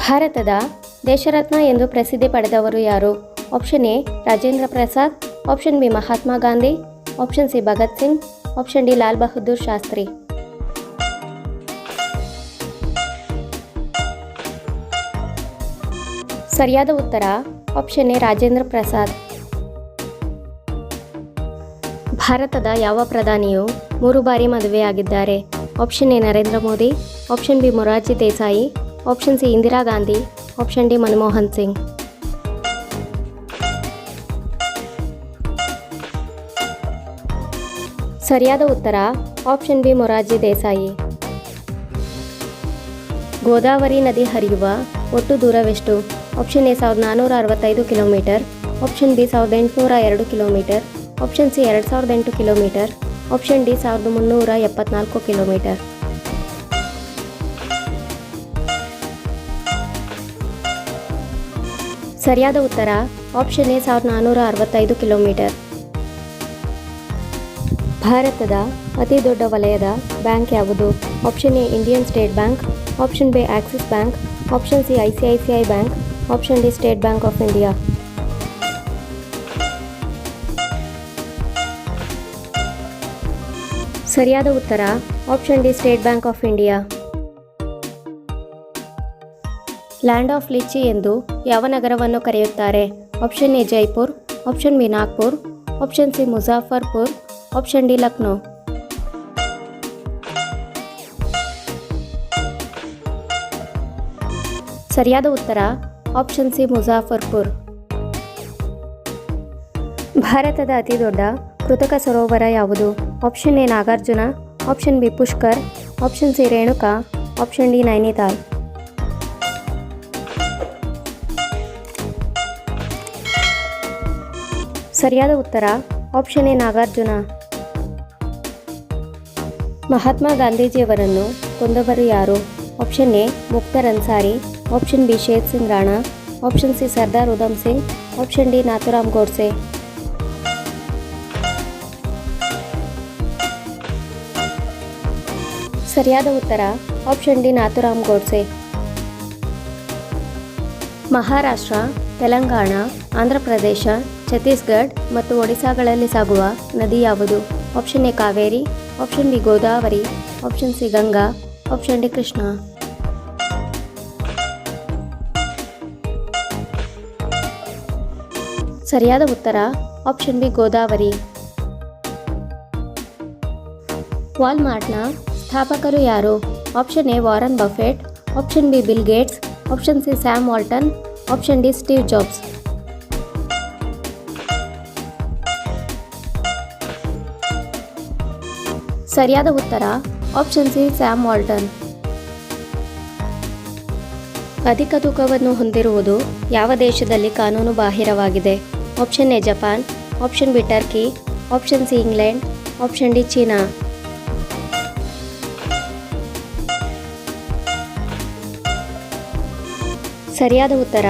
ಭಾರತದ ದೇಶರತ್ನ ಎಂದು ಪ್ರಸಿದ್ಧಿ ಪಡೆದವರು ಯಾರು? Option A, Rajendra Prasad option B, Mahatma Gandhi option C, Bhagat Singh option D, Lal Bahadur Shastri. ಸರಿಯಾದ ಉತ್ತರ ಆಪ್ಷನ್ ಎ, ರಾಜೇಂದ್ರ ಪ್ರಸಾದ್. ಭಾರತದ ಯಾವ ಪ್ರಧಾನಿಯು ಮೂರು ಬಾರಿ ಮದುವೆಯಾಗಿದ್ದಾರೆ? Option A, Narendra Modi option B, Morarji Desai option C Indira Gandhi option D Manmohan Singh ಸರಿಯಾದ ಉತ್ತರ option B Morarji Desai Godavari ನದಿ ಹರಿಯುವ ಒಟ್ಟು ದೂರವೆಷ್ಟು ಆಪ್ಷನ್ ಎ ಸಾವಿರದ ನಾನ್ನೂರ ಅರವತ್ತೈದು ಕಿಲೋಮೀಟರ್ ಆಪ್ಷನ್ ಬಿ ಸಾವಿರದ ಎಂಟುನೂರ ಎರಡು ಕಿಲೋಮೀಟರ್ ಆಪ್ಷನ್ ಸಿ ಎರಡು ಸಾವಿರದ ಎಂಟು ಕಿಲೋಮೀಟರ್ ಆಪ್ಷನ್ ಡಿ ಸಾವಿರದ ಮುನ್ನೂರ ಎಪ್ಪತ್ನಾಲ್ಕು ಕಿಲೋಮೀಟರ್ ಸರಿಯಾದ ಉತ್ತರ ಆಪ್ಷನ್ ಎ ಸಾವಿರದ ನಾನ್ನೂರ ಅರವತ್ತೈದು ಕಿಲೋಮೀಟರ್ ಭಾರತದ ಅತಿ ದೊಡ್ಡ ವಲಯದ ಬ್ಯಾಂಕ್ ಯಾವುದು? Option A Indian State Bank option B Axis Bank option C I C I C I bank option D State Bank of India ಸರಿಯಾದ ಉತ್ತರ option D State Bank of India land of litchi ಎಂದು ಯಾವ ನಗರವನ್ನು ಕರೆಯುತ್ತಾರೆ? Option A Jaipur, option B Nagpur, option C Muzaffarpur, option D Lucknow. ಸರಿಯಾದ ಉತ್ತರ, option C Muzaffarpur. ಭಾರತದ ಅತಿ ದೊಡ್ಡ ಕೃತಕ ಸರೋವರ ಯಾವುದು? Option A Nagarjuna, option B Pushkar, option C Renuka, option D Nainital. ಸರಿಯಾದ ಉತ್ತರ ಆಪ್ಷನ್ ಎ ನಾಗಾರ್ಜುನ. ಮಹಾತ್ಮ ಗಾಂಧೀಜಿಯವರನ್ನು ಕೊಂದವರು ಯಾರು? Option A Mukhtar Ansari option B Sheth Singh Rana option C Sardar Udham Singh option D Nathuram Godse. ಸರಿಯಾದ ಉತ್ತರ option D Nathuram Godse. Maharashtra Telangana, Andhra Pradesh, Chhattisgarh ಮತ್ತು ಒಡಿಶಾಗಳಲ್ಲಿ ಸಾಗುವ ನದಿ ಯಾವುದು? Option A Kaveri, option B Godavari, option C Ganga, option D Krishna. ಸರಿಯಾದ ಉತ್ತರ, option B Godavari. ವಾಲ್ಮಾರ್ಟ್ನ ಸ್ಥಾಪಕರು ಯಾರು? Option A Warren Buffett, option B Bill Gates, option C Sam Walton option D Steve Jobs ಸರಿಯಾದ ಉತ್ತರ ಆಪ್ಷನ್ ಸಿ ಸ್ಯಾಮ್ ವಾಲ್ಟನ್ ಅಧಿಕ ತೂಕವನ್ನು ಹೊಂದಿರುವುದು ಯಾವ ದೇಶದಲ್ಲಿ ಕಾನೂನು ಬಾಹಿರವಾಗಿದೆ? Option A Japan option B Turkey option C England option D China ಸರಿಯಾದ ಉತ್ತರ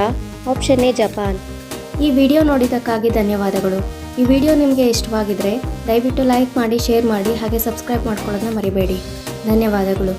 ಆಪ್ಷನ್ ಎ, ಜಪಾನ್. ಈ ವಿಡಿಯೋ ನೋಡಿದ್ದಕ್ಕಾಗಿ ಧನ್ಯವಾದಗಳು. ಈ ವಿಡಿಯೋ ನಿಮಗೆ ಇಷ್ಟವಾಗಿದ್ದರೆ ದಯವಿಟ್ಟು ಲೈಕ್ ಮಾಡಿ ಶೇರ್ ಮಾಡಿ, ಹಾಗೆ ಸಬ್ಸ್ಕ್ರೈಬ್ ಮಾಡ್ಕೊಳ್ಳೋದನ್ನ ಮರಿಬೇಡಿ. ಧನ್ಯವಾದಗಳು.